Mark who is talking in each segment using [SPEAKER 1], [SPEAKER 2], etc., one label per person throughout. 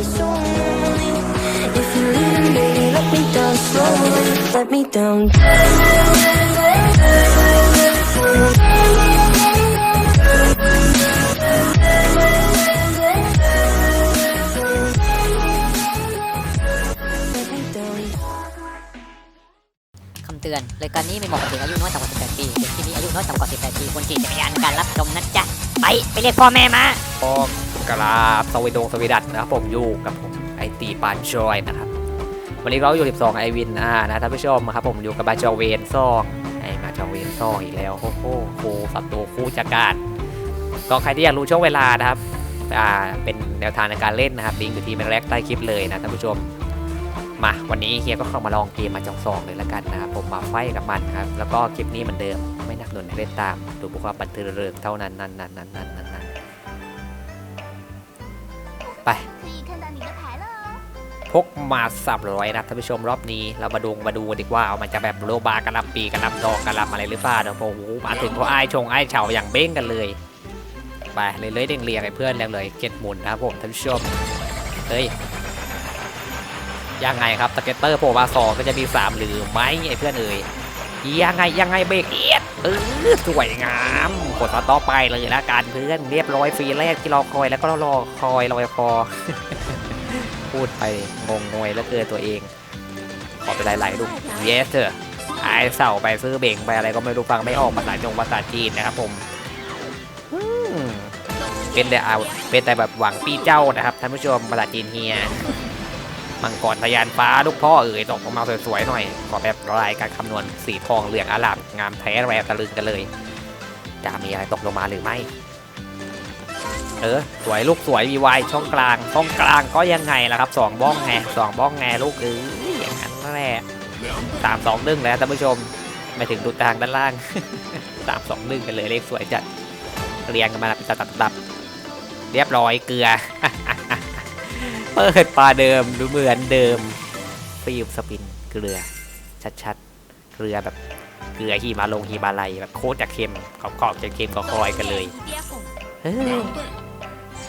[SPEAKER 1] let me down slowly. Let me down. Let me down.
[SPEAKER 2] คำเตือนรายการนี้ไม่เหมาะกับเด็กอายุน้อยต่ำกว่า 18 ปี เด็กที่มีอายุน้อยต่ำกว่า 18 ปีควรขี่จักรยานการรับชมนะจ๊ะ ไปไปเรียกพ่อแม่มา
[SPEAKER 3] ก็กราบสวีดงสวีดัตนะครับผมอยู่กับผมไอตีปานจอยนะครับ วันนี้เราอยู่12ไอวินอ่านะท่านผู้ชมครับผมอยู่กับบาจอเวนซองไอมาจอเวนซองอีกแล้วโอ้โหครูศัตรูคู่จักรานก็ใครที่อยากรู้ช่วงเวลานะครับอ่าเป็นแนวทางในการเล่นนะครับลิงก์อยู่ที่แมงแรกใต้คลิปเลยนะท่านผู้ชม มาวันนี้เฮียก็เข้ามาลองเกมมาจองสองเลยละกันนะครับผมมาไฟกับมันครับ แล้วก็คลิปนี้เหมือนเดิมไม่นักหนุนให้เล่นตาม ดูบุคคลปัตเตอร์เริกเท่านั้นนั้นนั้นนั้นนั้นนั้นไปพกมาสับร้อยนะท่านผู้ชมรอบนี้เรามาดูมาดูดีกว่าเอามันจะแบบโลบากระลำปีกระลำดอกกระลำอะไรหรือเปล่าเดี๋ยวโอ้โหมาถึงพอไอ้ชงไอ้เฉาอย่างเบ้งกันเลยไปเลยเลยเดงเรียงไอ้เพื่อนแรงเลยเก็ตหมุนนะผมท่านผู้ชมเฮ้ย ยังไงครับสเก็ตเตอร์โผล่มาสองก็จะมีสามหรือไม่ไอ้เพื่อนเอ่ยยังไงยังไงเบรกเอียดเออสวยงามกดต่อไปเลยละกันเพื่อนเรียบร้อยฟรีแรกที่รอคอยแล้วก็รอคอยรอยคอพูดไปงงงวยแล้วเกินตัวเอง ขอไปหลายๆลูกเยสเถอะไอเสาไปซื้อเบ่งไปอะไรก็ไม่รู้ฟังไม่ออกภาษาจงภาษาจีนนะครับผมอืมเป็นแต่เอาเป็นแต่แบบหวังปีเจ้านะครับท่านผู้ชมภาษาจีนเฮีย มังกรทะยานฟ้าลูกพ่อเอ๋ยตกออกมาสวยๆหน่อย ขอแบบรายการคำนวณสีทองเหลืองอลามงามแท้แรตะลึงกันเลย จะมีอะไรตกลงมาหรือไม่ เออ สวยลูกสวยวีวายช่องกลาง ช่องกลางก็ยังไงล่ะครับสองบ้องไงสองบ้องไงลูกเอออย่างนั้นแหละสามสองหนึ่งแล้วท่านผู้ชมไม่ถึงดูทางด้านล่างสามสองหนึ่งกันเลยเลขสวยจัดเรียงกันมาเป็นตับตับตับเรียบร้อยเกลือ เปิดปลาเดิมดูเหมือนเดิมฟิลสปินเกลือ ชัดๆ เกลือแบบเกลือฮีมาลงฮีมาลัยแบบโคตรจะเค็มขอบๆจะเค็มก็คอยกันเลย，เฮ้ย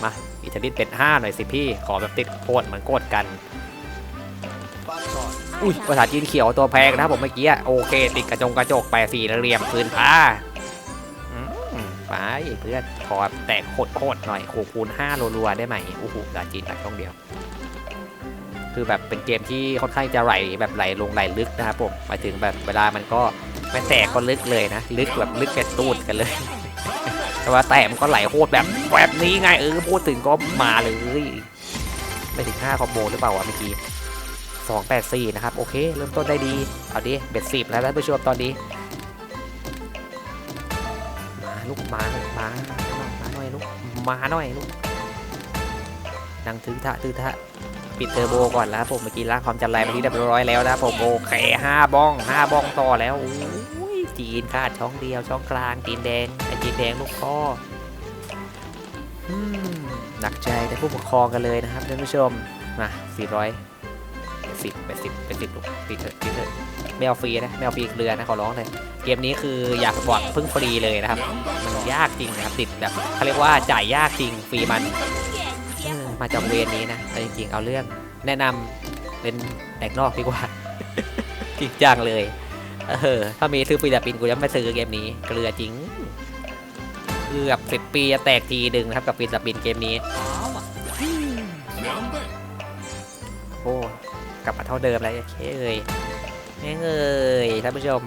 [SPEAKER 3] มาอิตาลีเป็น5หน่อยสิพี่ ขอแบบติดโคตรเหมือนโคตรกันอุ้ยภาษาจีนเขียวตัวแพงนะผมเมื่อกี้โอเค ติดกระจงกระจกไปสี่เหลี่ยมพื้นผ้า ไปเพื่อนขอแตกโคตรโคตรหน่อยโขคูณ5รัวๆได้ไหมโอ้โหภาษาจีนตัดช่องเดียว คือแบบเป็นเกมที่ค่อนข้างจะไหลแบบไหลลงไหลลึกนะครับผมหมายถึงแบบเวลามันก็ไม่แตกก็ลึกเลยนะ ลึกแบบลึกแค่ตูดกันเลย แต่ว่าแต่มันก็ไหลโคตรแบบแบบนี้ไงเออพูดถึงก็มาเลยไม่ถึง5คอมโบหรือเปล่าวะเมื่อกี้284 นะครับ โอเค เริ่มต้นได้ดี เอาดิ เบ็ดสิบแล้วท่านผู้ชมตอนนี้ มาลูกมามามาหน่อยลูกมาหน่อยลูกดังถือทะถือทะปิดเทอร์โบก่อนแล้วผมเมื่อกี้ล้าความจันไรมาที่เรียบร้อยแล้วนะผมโอเคห้าบ้องห้าบ้องต่อแล้วโอ้ยจีนคาดช่องเดียวช่องกลางจีนแดงไอจีนแดงลูกพ่อหนักใจแต่ผู้ปกครองกันเลยนะครับท่านผู้ชมมา400 สิบเป็นสิบเป็นสิบลูกติดเถอะติดเถอะไม่เอาฟรีนะไม่เอาฟรีเรือนะขอร้องเลยเกมนี้คืออยากบอกเพิ่งฟรีเลยนะครับ มันยากจริงนะครับติดแบบเขาเรียกว่าจ่ายยากจริงฟรีมันมาจากเวรนี้นะจริงๆเอาเรื่องแนะนำเป็นแอกนอกดีกว่าจริงจังเลยเออถ้ามีซื้อฟิลิปปินกูจะไม่ซื้อเกมนี้เกลือจริงเกือบสิบปีจะแตกทีดึงนะครับกับฟิลิปปินเกมนี้ กลับมาเท่าเดิมแล้วโอเคเอ่ยแม่เอ่ยท่านผู้ชม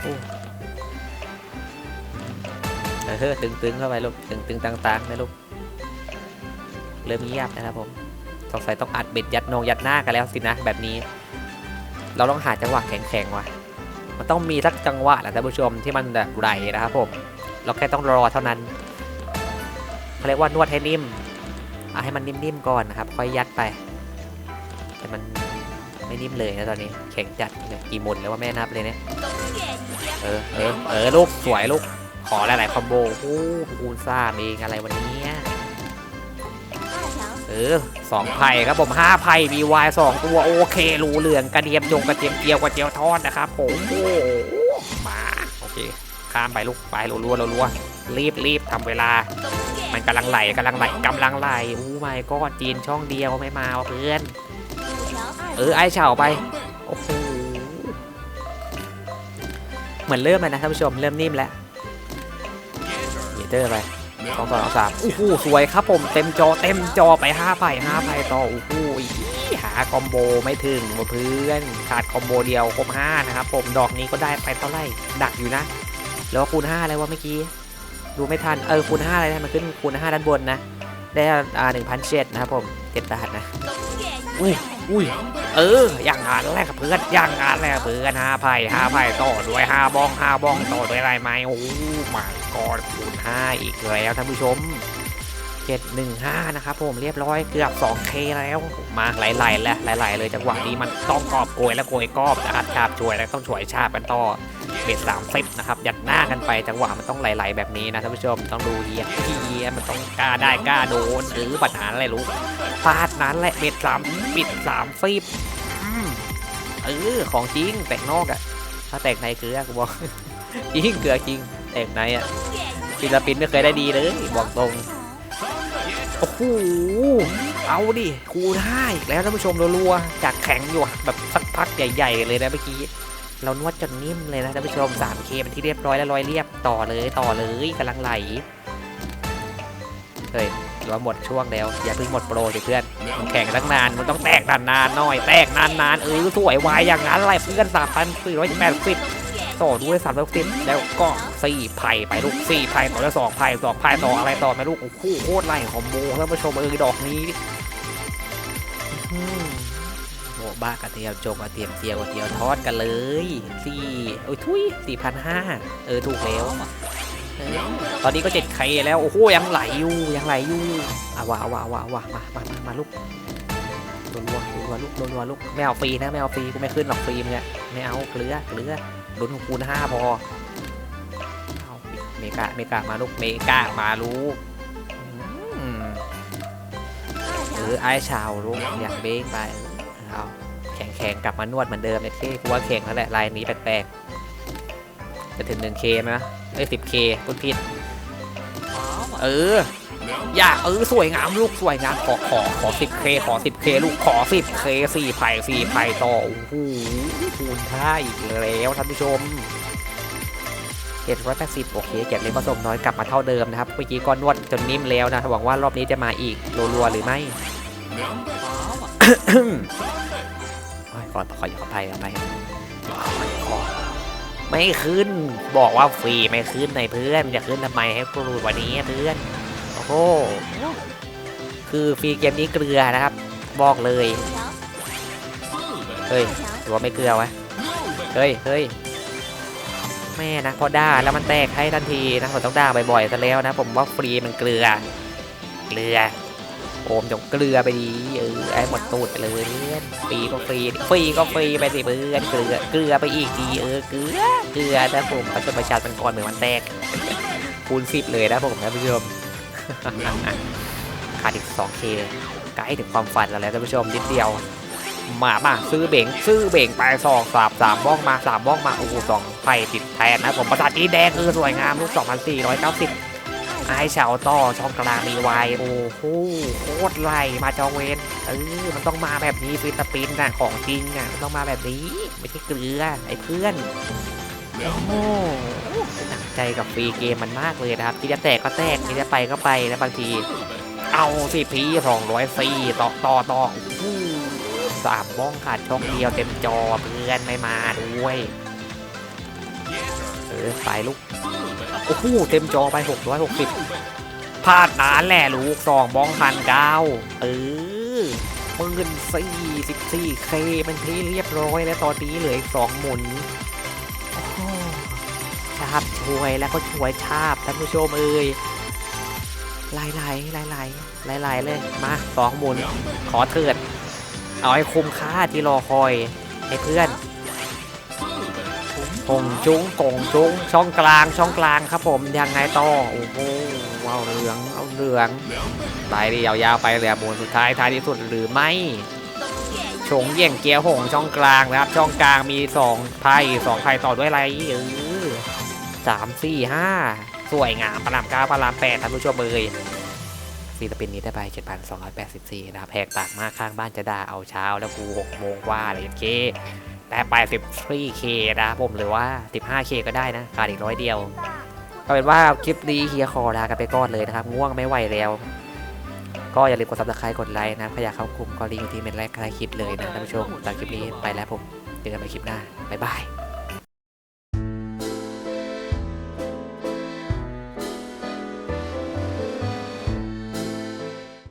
[SPEAKER 3] โอ้เออตึงๆเข้าไปลูกตึงๆต่างๆนะลูกเริ่มเงียบนะครับผมสงสัยต้องอัดเบ็ดยัดนงยัดหน้ากันแล้วสินะแบบนี้ เราต้องหาจังหวะแข็งๆว่ะมันต้องมีสักจังหวะแหละท่านผู้ชมที่มันแบบไหลนะครับผมเราแค่ต้องรอเท่านั้นเขาเรียกว่านวดให้นิ่มเอาให้มันนิ่มๆก่อนนะครับ ค่อยยัดไป แต่มันไม่นิ่มเลยนะตอนนี้แข็งจัดเนี่ยกี่หมุนแล้วว่าแม่นับเลยเนี่ยเออเออเออลูกสวยลูกขอหลายๆคอมโบโอ้โหคูณซ่าเองอะไรวันนี้เออสองไผ่ครับผมห้าไผ่มีวายสองตัวโอเครูเหลืองกระเทียมจงกระเทียมเจียวกระเจียวทอดนะครับผมโอ้โหมาโอเคข้ามไปลูกไปรัวๆรัวๆรีบรีบทำเวลา มันกำลังไหลกำลังไหลกำลังไหลอู้ไม่ก็จีนช่องเดียวไม่มาว่ะเพื่อน เออไอ้เฉาไป โอ้โห เหมือนเริ่มเลยนะท่านผู้ชม เริ่มนิ่มแล้วเยเตอร์ไปสองสองสามโอ้โหสวยครับผมเต็มจอเต็มจอไปห้าไผ่ห้าไผ่ต่อโอ้โหหาคอมโบไม่ถึงเพื่อนขาดคอมโบเดียวครบห้านะครับผมดอกนี้ก็ได้ไปเท่าไหร่ดักอยู่นะ แล้วคูณห้าอะไรวะเมื่อกี้ดูไม่ทันเออคูณห้าอะไรนะมันขึ้นคูณห้าด้านบนนะได้อ่าหนึ่งพันเจ็ดนะครับผม จ็ดบาทนะอุ้ยอุ้ยเอออย่างงานแรกกับเพื่อนอย่างงานแรกกับเพื่อนห้าไผ่ห้าไผ่ต่อด้วยห้าบองห้าบองต่อด้วยอะไรไหมโอ้มากอดคูณห้าอีกแล้วท่านผู้ชมเจ็ดหนึ่งห้านะครับผมเรียบร้อยเกือบ 2K แล้วมาไหลๆแล้วไหลๆเลยจังหวะนี้มันต้องกอบโกยและโกยกอบนะครับชาบช่วยแล้วต้องช่วยชาบกันต่อ เบ็ดสามสิบนะครับยัดหน้ากันไปจังหวะมันต้องไหลๆแบบนี้นะท่านผู้ชมต้องดูเฮียเฮียมันต้องกล้าได้กล้าโดนหรือปัญหาอะไรรู้ฟาดนั้นแหละเบ็ดสามปิดสามสิบเออของจริงแตกนอกอะถ้าแตกในเกลือกูบอกจริงเกลือจริงแตกในอะศิลปินไม่เคยได้ดีเลยบอกตรงโอ้โหเอาดิคูณห้แล้วท่านผู้ชมรัวๆจากแข็งอยู่แบบสักพักใหญ่ ๆ เลยนะเมื่อกี้ เรานวดจนนิ่มเลยนะท่านผู้ชม 3K เป็นที่เรียบร้อยแล้วร้อยเรียบต่อเลยต่อเลยกำลังไหล เฮ้ยเราหมดช่วงแล้ว อย่าเพิ่งหมดโปรสิเพื่อนมันแข่งตั้งนานมันต้องแตกนานๆหน่อย แตกนานๆเออสวยวายอย่างนั้นอะไรเพื่อนสามพันสี่ร้อยแปดสิบต่อด้วยสามร้อยสิบแล้วก็สี่ไผ่ไปลูกสี่ไผ่ต่อด้วสองไผ่สองไผ่ต่ออะไรต่อไหมลูกโอ้โหโคตรไล่คอมโบท่านผู้ชมเออดอกนี้ บ้ากระเทียมจงกระเทียมเจียวกระเทียมทอดกันเลยสี่โอ้ยทุยสี่พันห้าเออถูกแล้วตอนนี้ก็เจ็ดไข่แล้วโอ้โหยังไหลอยู่ยังไหลอยู่อะว่ะว่ะว่ะว่ะมามามามาลูกรัวรัวรัวลูกรัวรัวลูกไม่เอาฟรีนะไม่เอาฟรีกูไม่ขึ้นหรอกฟรีมึงอะไม่เอาเกลือเกลือลุ้นของคูณห้าพอเอาเมกาเมกามาลูกเมกามาลูกอืมเออไอ้ชาวลูกอยางเบ้งไปเอา แข็งแข็งๆกลับมานวดเหมือนเดิมเนี่ยเท่กูว่าแข็งแล้วแหละลายนี้แปลกๆจะถึง 1K ไหมนะเอ้ย 10K พูดผิดเอออย่าเออสวยงามลูกสวยงามขอขอขอ 10K ขอ 10K ลูกขอ 10K สี่ไผ่สี่ไผ่ต่อโอ้โหคูณท่าอีกแล้วท่านผู้ชม780โอเคเก็บเล็กผสมน้อยกลับมาเท่าเดิมนะครับเมื่อกี้ก็นวดจนนิ่มแล้วนะหวังว่ารอบนี้จะมาอีกรัวๆหรือไม่ โอ้ยขอขอขอภัยขอภัยไม่ขึ้น บอกว่าฟรีไม่ขึ้นในเพื่อนจะขึ้นทำไมให้กูรู้วันนี้เพื่อน โอ้โห คือฟรีเกมนี้เกลือนะครับ บอกเลย เฮ้ยหรือว่าไม่เกลือวะ เฮ้ยเฮ้ยแม่นะพอด่าแล้วมันแตกให้ทันทีนะผมต้องด่าบ่อยๆซะแล้วนะ ผมว่าฟรีมันเกลือ เกลือ โอมจงเกลือไปดีเออไอ้หมดตูดไปเลยเพื่อนฟรีก็ฟรีฟรีก็ฟรีไปสิเพื่อนเกลือเกลือไปอีกทีเออเกลือเกลือนะผมประชดประชาชนก่อนเหมือนมันแตกคูณสิบเลยนะผมท่านผู้ชมขาดอีก 2K ใกล้ถึงความฝันแล้วแหละท่านผู้ชมนิดเดียว มามาซื้อเบ่งซื้อเบ่งไปสองสามสามบ้องมาสามบ้องมาโอ้โหสองไผ่ติดแทนนะผมประสาทอีแดงคือสวยงามลูก2,490ไอ้เฉาสิบ ไอ้ชาวต่อช่องกลางมีไวโอ้โหโคตรไล่มาจองเวนเออมันต้องมาแบบนี้ฟิสปินน่ะของจริงอะมันต้องมาแบบนี้ไม่ใช่เกลือไอ้เพื่อนโอ้โหหนักใจกับฟรีเกมมันมากเลยนะครับที่จะแตกก็แตกที่จะไปก็ไปนะบางที เอาสิพีสองร้อยสี่ต่อต่อต่อสามบ้องขาดช่องเดียวเต็มจอเพื่อนไม่มาด้วยเออไปลูก โอ้โหเต็มจอไป 660พลาดนานแหละลูกสองบ้องพันเก้าเออหมื่นสี่สิบสี่เคมันที่เรียบร้อยแล้วตอนนี้เหลืออีกสองหมุนชาบช่วยแล้วก็ช่วยชาบท่านผู้ชมเอ้ยไหลไหลไหลไหลไหลไหลเลยมาสองหมุนขอเถิด เอาให้คุ้มค่าที่รอคอยให้เพื่อน หงจุ้งกงจุ้งช่องกลางช่องกลางครับผมยังไงต่อโอ้โหเอาเหลืองเอาเหลืองไปดิยาวๆไปเลยหมุนสุดท้ายท้ายที่สุดหรือไม่ชงเยี่ยงเกียวหงช่องกลางนะครับ ช่องกลางมีสองไพ่สองไพ่ต่อด้วยอะไรเออสามสี่ห้าสวยงามพระรามเก้าพระรามแปดท่านผู้ชมเอ่ยฟรีสปินนี้ได้ไป 7,284 นะครับแพกปากมากข้างบ้านจะด่าเอาเช้าแล้วกู6โมงกว่าอะไรอย่างเงี้ย แต่ไป 13k นะผมหรือว่า 15k ก็ได้นะขาดอีกร้อยเดียวก็เป็นว่าคลิปนี้เฮียคอลากันไปก่อนเลยนะครับ ง่วงไม่ไหวแล้ว ก็อย่าลืมกดซับสไครต์กดไลค์นะครับใครอยากเข้ากลุ่มก็ลิงก์อยู่ที่เมนแรกใครคลิปเลยนะท่านผู้ชมจากคลิปนี้ไปแล้วผมเจอกันใหม่คลิปหน้าบ๊ายบาย